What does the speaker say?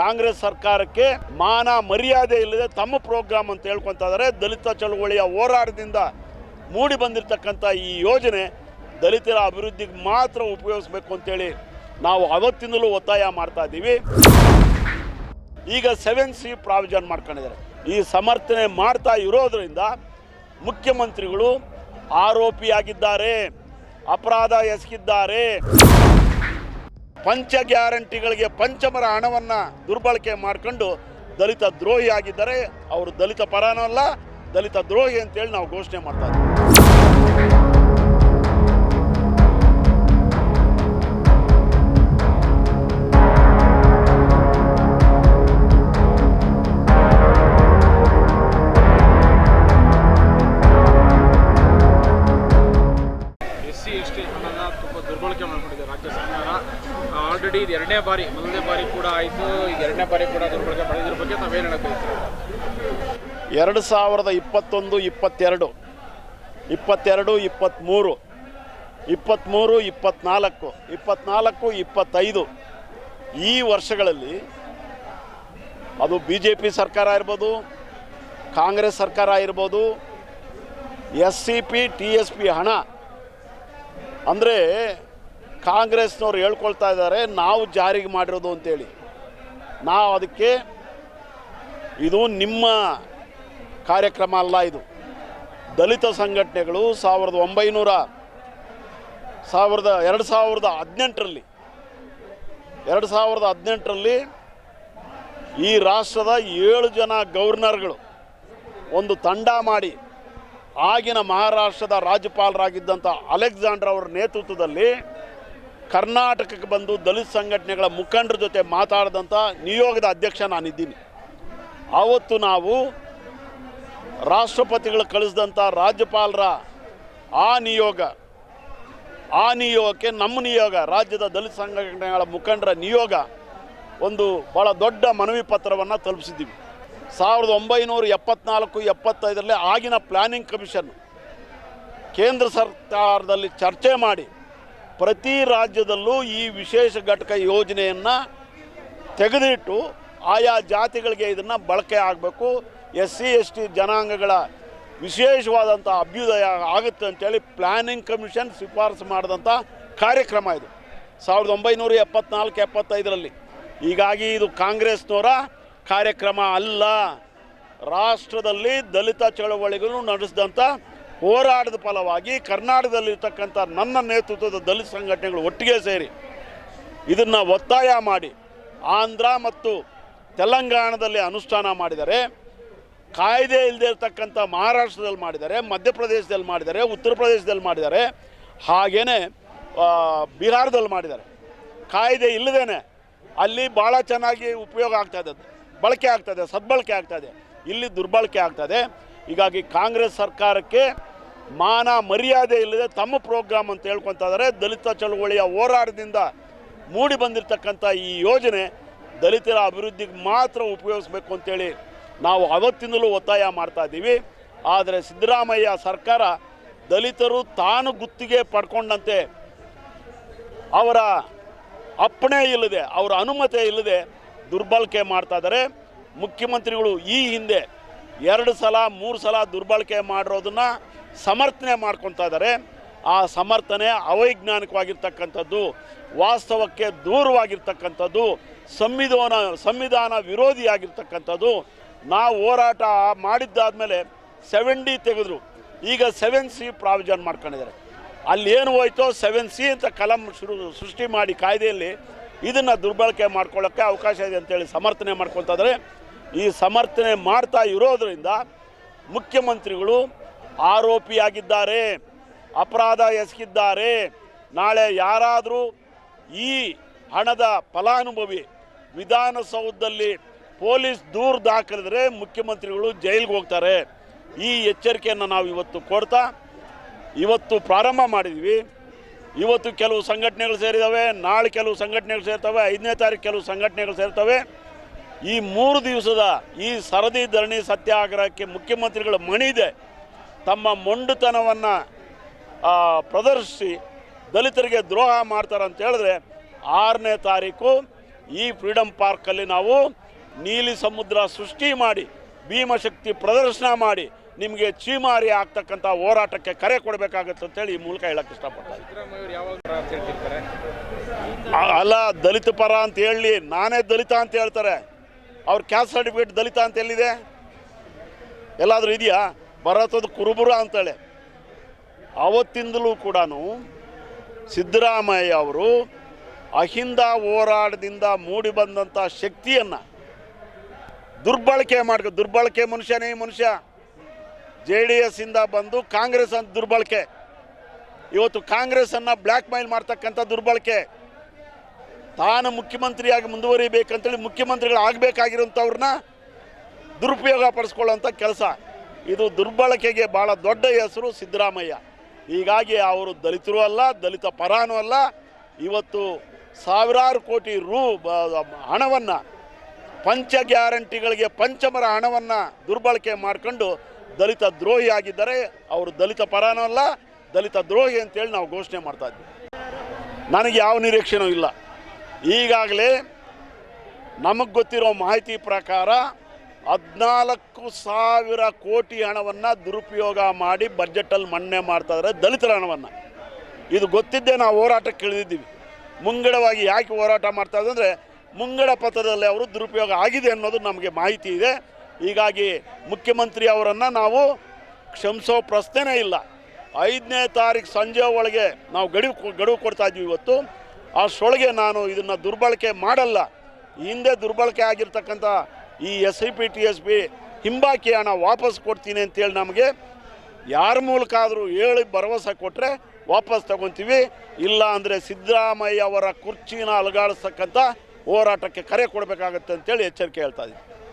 ಕಾಂಗ್ರೆಸ್ ಸರ್ಕಾರಕ್ಕೆ ಮಾನ ಮರ್ಯಾದೆ ಇಲ್ಲದೆ ತಮ್ಮ ಪ್ರೋಗ್ರಾಮ್ ಅಂತ ಹೇಳ್ಕೊತಾ ಇದ್ದಾರೆ ದಲಿತ ಚಳವಳಿಯ ಹೋರಾಟದಿಂದ ಮೂಡಿ ಬಂದಿರತಕ್ಕಂಥ ಈ ಯೋಜನೆ ದಲಿತರ ಅಭಿವೃದ್ಧಿಗೆ ಮಾತ್ರ ಉಪಯೋಗಿಸ್ಬೇಕು ಅಂತೇಳಿ ನಾವು ಅವತ್ತಿಂದಲೂ ಒತ್ತಾಯ ಮಾಡ್ತಾ ಇದ್ದೀವಿ. ಈಗ ಸೆವೆನ್ ಸಿ ಪ್ರಾವಿಜನ್ ಮಾಡ್ಕೊಂಡಿದ್ದಾರೆ. ಈ ಸಮರ್ಥನೆ ಮಾಡ್ತಾ ಇರೋದ್ರಿಂದ ಮುಖ್ಯಮಂತ್ರಿಗಳು ಆರೋಪಿಯಾಗಿದ್ದಾರೆ, ಅಪರಾಧ ಎಸಗಿದ್ದಾರೆ. ಪಂಚ ಗ್ಯಾರಂಟಿಗಳಿಗೆ ಪಂಚಮರ ಹಣವನ್ನು ದುರ್ಬಳಕೆ ಮಾಡ್ಕೊಂಡು ದಲಿತ ದ್ರೋಹಿ ಆಗಿದ್ದಾರೆ ಅವರು ದಲಿತ ಪರನೂ ದಲಿತ ದ್ರೋಹಿ ಅಂತೇಳಿ ನಾವು ಘೋಷಣೆ ಮಾಡ್ತಾ ಇದ್ದೀವಿ. ಆಲ್ರೆಡಿ ಇದು ಎರಡನೇ ಬಾರಿ, ಮೊದಲನೇ ಬಾರಿ ಕೂಡ ಆಯಿತು. ಈಗ ಎರಡನೇ ಬಾರಿ ಕೂಡ ದುರ್ಬಳಕೆ ಮಾಡಿದ್ರ ಬಗ್ಗೆ ನಾವೇನು ಹೇಳಬೇಕು? ಎರಡು ಸಾವಿರದ ಇಪ್ಪತ್ತೊಂದು, ಇಪ್ಪತ್ತೆರಡು ಇಪ್ಪತ್ತೆರಡು, ಇಪ್ಪತ್ತ್ಮೂರು ಇಪ್ಪತ್ತ್ಮೂರು, ಇಪ್ಪತ್ತ್ನಾಲ್ಕು ಇಪ್ಪತ್ತ್ನಾಲ್ಕು, ಇಪ್ಪತ್ತೈದು ಈ ವರ್ಷಗಳಲ್ಲಿ ಅದು ಬಿ ಜೆ ಪಿ ಸರ್ಕಾರ ಇರ್ಬೋದು ಕಾಂಗ್ರೆಸ್ ಸರ್ಕಾರ ಇರ್ಬೋದು S C P, T S P ಹಣ ಅಂದರೆ ಕಾಂಗ್ರೆಸ್ನವ್ರು ಹೇಳ್ಕೊಳ್ತಾ ಇದ್ದಾರೆ, ನಾವು ಜಾರಿಗೆ ಮಾಡಿರೋದು ಅಂತೇಳಿ. ನಾವು ಅದಕ್ಕೆ ಇದು ನಿಮ್ಮ ಕಾರ್ಯಕ್ರಮ ಅಲ್ಲ ಇದು. ದಲಿತ ಸಂಘಟನೆಗಳು ಸಾವಿರದ ಒಂಬೈನೂರ, ಸಾವಿರದ ಎರಡು ಸಾವಿರದ ಹದಿನೆಂಟರಲ್ಲಿ, ಎರಡು ಸಾವಿರದ ಹದಿನೆಂಟರಲ್ಲಿ ಈ ರಾಷ್ಟ್ರದ ಏಳು ಜನ ಗವರ್ನರ್ಗಳು ಒಂದು ತಂಡ ಮಾಡಿ ಆಗಿನ ಮಹಾರಾಷ್ಟ್ರದ ರಾಜ್ಯಪಾಲರಾಗಿದ್ದಂಥ ಅಲೆಕ್ಸಾಂಡರ್ ಅವರ ನೇತೃತ್ವದಲ್ಲಿ ಕರ್ನಾಟಕಕ್ಕೆ ಬಂದು ದಲಿತ ಸಂಘಟನೆಗಳ ಮುಖಂಡರ ಜೊತೆ ಮಾತಾಡಿದಂಥ ನಿಯೋಗದ ಅಧ್ಯಕ್ಷ ನಾನಿದ್ದೀನಿ. ಆವತ್ತು ನಾವು ರಾಷ್ಟ್ರಪತಿಗಳು ಕಳಿಸಿದಂಥ ರಾಜ್ಯಪಾಲರ ಆ ನಿಯೋಗ, ಆ ನಿಯೋಗಕ್ಕೆ ನಮ್ಮ ನಿಯೋಗ, ರಾಜ್ಯದ ದಲಿತ ಸಂಘಟನೆಗಳ ಮುಖಂಡರ ನಿಯೋಗ ಒಂದು ಭಾಳ ದೊಡ್ಡ ಮನವಿ ಪತ್ರವನ್ನು ತಲುಪಿಸಿದ್ದೀವಿ. ಸಾವಿರದ ಒಂಬೈನೂರ ಎಪ್ಪತ್ನಾಲ್ಕು, ಎಪ್ಪತ್ತೈದರಲ್ಲಿ ಆಗಿನ ಪ್ಲ್ಯಾನಿಂಗ್ ಕಮಿಷನ್ ಕೇಂದ್ರ ಸರ್ಕಾರದಲ್ಲಿ ಚರ್ಚೆ ಮಾಡಿ ಪ್ರತಿ ರಾಜ್ಯದಲ್ಲೂ ಈ ವಿಶೇಷ ಘಟಕ ಯೋಜನೆಯನ್ನು ತೆಗೆದಿಟ್ಟು ಆಯಾ ಜಾತಿಗಳಿಗೆ ಇದನ್ನು ಬಳಕೆ ಆಗಬೇಕು. ಎಸ್ ಸಿ ಎಸ್ ಟಿ ಜನಾಂಗಗಳ ವಿಶೇಷವಾದಂಥ ಅಭ್ಯುದಯ ಆಗುತ್ತೆ ಅಂತೇಳಿ ಪ್ಲ್ಯಾನಿಂಗ್ ಕಮಿಷನ್ ಶಿಫಾರಸು ಮಾಡಿದಂಥ ಕಾರ್ಯಕ್ರಮ ಇದು. ಸಾವಿರದ ಒಂಬೈನೂರ ಎಪ್ಪತ್ನಾಲ್ಕು, ಎಪ್ಪತ್ತೈದರಲ್ಲಿ. ಹೀಗಾಗಿ ಇದು ಕಾಂಗ್ರೆಸ್ನವರ ಕಾರ್ಯಕ್ರಮ ಅಲ್ಲ. ರಾಷ್ಟ್ರದಲ್ಲಿ ದಲಿತ ಚಳವಳಿಗಳು ನಡೆಸಿದಂಥ ಹೋರಾಟದ ಫಲವಾಗಿ ಕರ್ನಾಟಕದಲ್ಲಿರ್ತಕ್ಕಂಥ ನನ್ನ ನೇತೃತ್ವದ ದಲಿತ ಸಂಘಟನೆಗಳು ಒಟ್ಟಿಗೆ ಸೇರಿ ಇದನ್ನು ಒತ್ತಾಯ ಮಾಡಿ ಆಂಧ್ರ ಮತ್ತು ತೆಲಂಗಾಣದಲ್ಲಿ ಅನುಷ್ಠಾನ ಮಾಡಿದರೆ, ಕಾಯ್ದೆ ಇಲ್ಲದೆ ಇರತಕ್ಕಂಥ ಮಹಾರಾಷ್ಟ್ರದಲ್ಲಿ ಮಾಡಿದ್ದಾರೆ ಮಧ್ಯಪ್ರದೇಶದಲ್ಲಿ ಮಾಡಿದರೆ, ಉತ್ತರ ಪ್ರದೇಶದಲ್ಲಿ ಮಾಡಿದ್ದಾರೆ ಹಾಗೇ ಬಿಹಾರದಲ್ಲಿ ಮಾಡಿದ್ದಾರೆ ಕಾಯ್ದೆ ಇಲ್ಲದೇ ಅಲ್ಲಿ ಭಾಳ ಚೆನ್ನಾಗಿ ಉಪಯೋಗ ಆಗ್ತಾಯಿದೆ ಬಳಕೆ ಆಗ್ತದೆ ಸದ್ಬಳಕೆ ಆಗ್ತದೆ ಇಲ್ಲಿ ದುರ್ಬಳಕೆ ಆಗ್ತದೆ ಹೀಗಾಗಿ ಕಾಂಗ್ರೆಸ್ ಸರ್ಕಾರಕ್ಕೆ ಮಾನ ಮರ್ಯಾದೆ ಇಲ್ಲದೆ ತಮ್ಮ ಪ್ರೋಗ್ರಾಮ್ ಅಂತ ಹೇಳ್ಕೊತಾ ಇದ್ದಾರೆ ದಲಿತ ಚಳುವಳಿಯ ಹೋರಾಟದಿಂದ ಮೂಡಿ ಬಂದಿರತಕ್ಕಂಥ ಈ ಯೋಜನೆ ದಲಿತರ ಅಭಿವೃದ್ಧಿಗೆ ಮಾತ್ರ ಉಪಯೋಗಿಸ್ಬೇಕು ಅಂತೇಳಿ ನಾವು ಅವತ್ತಿಂದಲೂ ಒತ್ತಾಯ ಮಾಡ್ತಾ ಇದ್ದೀವಿ. ಆದರೆ ಸಿದ್ದರಾಮಯ್ಯ ಸರ್ಕಾರ ದಲಿತರು ತಾನು ಗುತ್ತಿಗೆ ಪಡ್ಕೊಂಡಂತೆ ಅವರ ಅಪ್ಪಣೆ ಇಲ್ಲದೆ, ಅವರ ಅನುಮತಿ ಇಲ್ಲದೆ ದುರ್ಬಳಕೆ ಮಾಡ್ತಾ ಇದ್ದಾರೆ. ಮುಖ್ಯಮಂತ್ರಿಗಳು ಈ ಹಿಂದೆ ಎರಡು ಸಲ, ಮೂರು ಸಲ ದುರ್ಬಳಕೆ ಮಾಡಿರೋದನ್ನ ಸಮರ್ಥನೆ ಮಾಡ್ಕೊತಾ ಇದ್ದಾರೆ. ಆ ಸಮರ್ಥನೆ ಅವೈಜ್ಞಾನಿಕವಾಗಿರ್ತಕ್ಕಂಥದ್ದು, ವಾಸ್ತವಕ್ಕೆ ದೂರವಾಗಿರ್ತಕ್ಕಂಥದ್ದು, ಸಂವಿಧಾನ ಸಂವಿಧಾನ ವಿರೋಧಿಯಾಗಿರ್ತಕ್ಕಂಥದ್ದು, ನಾವು ಹೋರಾಟ ಮಾಡಿದ್ದಾದಮೇಲೆ ಸೆವೆನ್ ಡಿ ತೆಗೆದ್ರು. ಈಗ ಸೆವೆನ್ ಸಿ ಪ್ರಾವಿಜನ್ ಮಾಡ್ಕೊಂಡಿದ್ದಾರೆ. ಅಲ್ಲಿ ಏನು ಹೋಯ್ತೋ ಸೆವೆನ್ ಸಿ ಅಂತ ಕಲಂ ಶುರು, ಸೃಷ್ಟಿ ಮಾಡಿ ಕಾಯ್ದೆಯಲ್ಲಿ ಇದನ್ನು ದುರ್ಬಳಕೆ ಮಾಡ್ಕೊಳ್ಳೋಕ್ಕೆ ಅವಕಾಶ ಇದೆ ಅಂತೇಳಿ ಸಮರ್ಥನೆ ಮಾಡ್ಕೊತಾ ಇದ್ದಾರೆ. ಈ ಸಮರ್ಥನೆ ಮಾಡ್ತಾ ಇರೋದರಿಂದ ಮುಖ್ಯಮಂತ್ರಿಗಳು ಆರೋಪಿಯಾಗಿದ್ದಾರೆ, ಅಪರಾಧ ಎಸಗಿದ್ದಾರೆ. ನಾಳೆ ಯಾರಾದರೂ ಈ ಹಣದ ಫಲಾನುಭವಿ ವಿಧಾನಸೌಧದಲ್ಲಿ ಪೊಲೀಸ್ ದೂರು ದಾಖಲಿದ್ರೆ ಮುಖ್ಯಮಂತ್ರಿಗಳು ಜೈಲಿಗೆ ಹೋಗ್ತಾರೆ. ಈ ಎಚ್ಚರಿಕೆಯನ್ನು ನಾವು ಇವತ್ತು ಕೊಡ್ತಾ, ಇವತ್ತು ಪ್ರಾರಂಭ ಮಾಡಿದ್ವಿ. ಇವತ್ತು ಕೆಲವು ಸಂಘಟನೆಗಳು ಸೇರಿದಾವೆ ನಾಳೆ ಕೆಲವು ಸಂಘಟನೆಗಳು ಸೇರ್ತವೆ, ಐದನೇ ತಾರೀಕು ಕೆಲವು ಸಂಘಟನೆಗಳು ಸೇರ್ತವೆ. ಈ ಮೂರು ದಿವಸದ ಈ ಸರದಿ ಧರಣಿ ಸತ್ಯಾಗ್ರಹಕ್ಕೆ ಮುಖ್ಯಮಂತ್ರಿಗಳ ಮಣಿದೆ ತಮ್ಮ ಮೊಂಡುತನವನ್ನು ಪ್ರದರ್ಶಿಸಿ ದಲಿತರಿಗೆ ದ್ರೋಹ ಮಾಡ್ತಾರೆ ಅಂತ ಹೇಳಿದ್ರೆ ಆರನೇ ತಾರೀಕು ಈ ಫ್ರೀಡಮ್ ಪಾರ್ಕಲ್ಲಿ ನಾವು ನೀಲಿ ಸಮುದ್ರ ಸೃಷ್ಟಿ ಮಾಡಿ ಭೀಮಶಕ್ತಿ ಪ್ರದರ್ಶನ ಮಾಡಿ ನಿಮಗೆ ಚೀಮಾರಿ ಆಗ್ತಕ್ಕಂಥ ಹೋರಾಟಕ್ಕೆ ಕರೆ ಕೊಡಬೇಕಾಗತ್ತೆ ಅಂತೇಳಿ ಈ ಮೂಲಕ ಹೇಳಕ್ಕೆ ಇಷ್ಟಪಡ್ತಾರೆ ಅಲ್ಲ ದಲಿತ ಪರ ಅಂತ ಹೇಳಿ ನಾನೇ ದಲಿತ ಅಂತ ಹೇಳ್ತಾರೆ. ಅವ್ರ ಕ್ಯಾಸ್ಟ್ ಸರ್ಟಿಫಿಕೇಟ್ ದಲಿತ ಅಂತ ಎಲ್ಲಿದೆ? ಎಲ್ಲಾದರೂ ಇದೆಯಾ? ಬರತ್ತದು ಕುರುಬುರ ಅಂತೇಳಿ. ಅವತ್ತಿಂದಲೂ ಕೂಡ ಸಿದ್ದರಾಮಯ್ಯ ಅವರು ಅಹಿಂದ ಹೋರಾಟದಿಂದ ಮೂಡಿ ಬಂದಂಥ ಶಕ್ತಿಯನ್ನು ದುರ್ಬಳಕೆ ಮಾಡ್ಕೊ, ದುರ್ಬಳಕೆ ಮನುಷ್ಯನೇ ಮನುಷ್ಯ. ಜೆ ಡಿ ಎಸ್ಸಿಂದ ಬಂದು ಕಾಂಗ್ರೆಸ್ ಅಂತ ದುರ್ಬಳಕೆ. ಇವತ್ತು ಕಾಂಗ್ರೆಸ್ಸನ್ನು ಬ್ಲ್ಯಾಕ್ ಮೈಲ್ ಮಾಡ್ತಕ್ಕಂಥ ದುರ್ಬಳಕೆ. ತಾನು ಮುಖ್ಯಮಂತ್ರಿಯಾಗಿ ಮುಂದುವರಿಬೇಕಂತೇಳಿ ಮುಖ್ಯಮಂತ್ರಿಗಳು ಆಗಬೇಕಾಗಿರೋಂಥವ್ರನ್ನ ದುರುಪಯೋಗ ಪಡಿಸ್ಕೊಳ್ಳೋಂಥ ಕೆಲಸ. ಇದು ದುರ್ಬಳಕೆಗೆ ಭಾಳ ದೊಡ್ಡ ಹೆಸರು ಸಿದ್ದರಾಮಯ್ಯ. ಹೀಗಾಗಿ ಅವರು ದಲಿತರು ಅಲ್ಲ, ದಲಿತ ಪರಾನೂ ಅಲ್ಲ. ಇವತ್ತು ಸಾವಿರಾರು ಕೋಟಿ ರೂ ಹಣವನ್ನು, ಪಂಚ ಗ್ಯಾರಂಟಿಗಳಿಗೆ ಪಂಚಮರ ಹಣವನ್ನು ದುರ್ಬಳಕೆ ಮಾಡಿಕೊಂಡು ದಲಿತ ದ್ರೋಹಿ ಆಗಿದ್ದಾರೆ. ಅವರು ದಲಿತ ಪರಾನೂ ಅಲ್ಲ, ದಲಿತ ದ್ರೋಹಿ ಅಂತೇಳಿ ನಾವು ಘೋಷಣೆ ಮಾಡ್ತಾ ಇದ್ವಿ. ನನಗೆ ಯಾವ ನಿರೀಕ್ಷೆನೂ ಇಲ್ಲ. ಈಗಾಗಲೇ ನಮಗೆ ಗೊತ್ತಿರೋ ಮಾಹಿತಿ ಪ್ರಕಾರ ಹದಿನಾಲ್ಕು ಸಾವಿರ ಕೋಟಿ ಹಣವನ್ನು ದುರುಪಯೋಗ ಮಾಡಿ ಬಜೆಟಲ್ಲಿ ಮಣ್ಣೆ ಮಾಡ್ತಾ ಇದ್ದಾರೆ ದಲಿತರ ಹಣವನ್ನು. ಇದು ಗೊತ್ತಿದ್ದೇ ನಾವು ಹೋರಾಟಕ್ಕೆ ಇಳಿದಿದ್ದೀವಿ. ಮುಂಗಡವಾಗಿ ಯಾಕೆ ಹೋರಾಟ ಮಾಡ್ತಾ ಇದ್ದಾರೆ ಅಂದರೆ ಮುಂಗಡ ಪತ್ರದಲ್ಲಿ ಅವರು ದುರುಪಯೋಗ ಆಗಿದೆ ಅನ್ನೋದು ನಮಗೆ ಮಾಹಿತಿ ಇದೆ. ಹೀಗಾಗಿ ಮುಖ್ಯಮಂತ್ರಿ ಅವರನ್ನು ನಾವು ಕ್ಷಮಿಸೋ ಪ್ರಶ್ನೆನೇ ಇಲ್ಲ. ಐದನೇ ತಾರೀಕು ಸಂಜೆ ಒಳಗೆ ನಾವು ಗಡುವು ಗಡುವು ಕೊಡ್ತಾ ಇದ್ವಿ ಇವತ್ತು. ಅಷ್ಟೊಳಗೆ ನಾನು ಇದನ್ನು ದುರ್ಬಳಕೆ ಮಾಡಲ್ಲ. ಹಿಂದೆ ದುರ್ಬಳಕೆ ಆಗಿರ್ತಕ್ಕಂಥ ಈ S I P T S P ಹಿಂಬಾಕಿ ಹಣ ವಾಪಸ್ ಕೊಡ್ತೀನಿ ಅಂತೇಳಿ ನಮಗೆ ಯಾರ ಮೂಲಕ ಆದರೂ ಹೇಳಿ ಭರವಸೆ ಕೊಟ್ಟರೆ ವಾಪಸ್ ತಗೊತೀವಿ. ಇಲ್ಲ ಅಂದರೆ ಸಿದ್ದರಾಮಯ್ಯ ಅವರ ಕುರ್ಚಿನ ಅಲುಗಾಡಿಸ್ತಕ್ಕಂಥ ಹೋರಾಟಕ್ಕೆ ಕರೆ ಕೊಡಬೇಕಾಗತ್ತೆ ಅಂತೇಳಿ ಎಚ್ಚರಿಕೆ ಹೇಳ್ತಾ ಇದ್ದೀನಿ.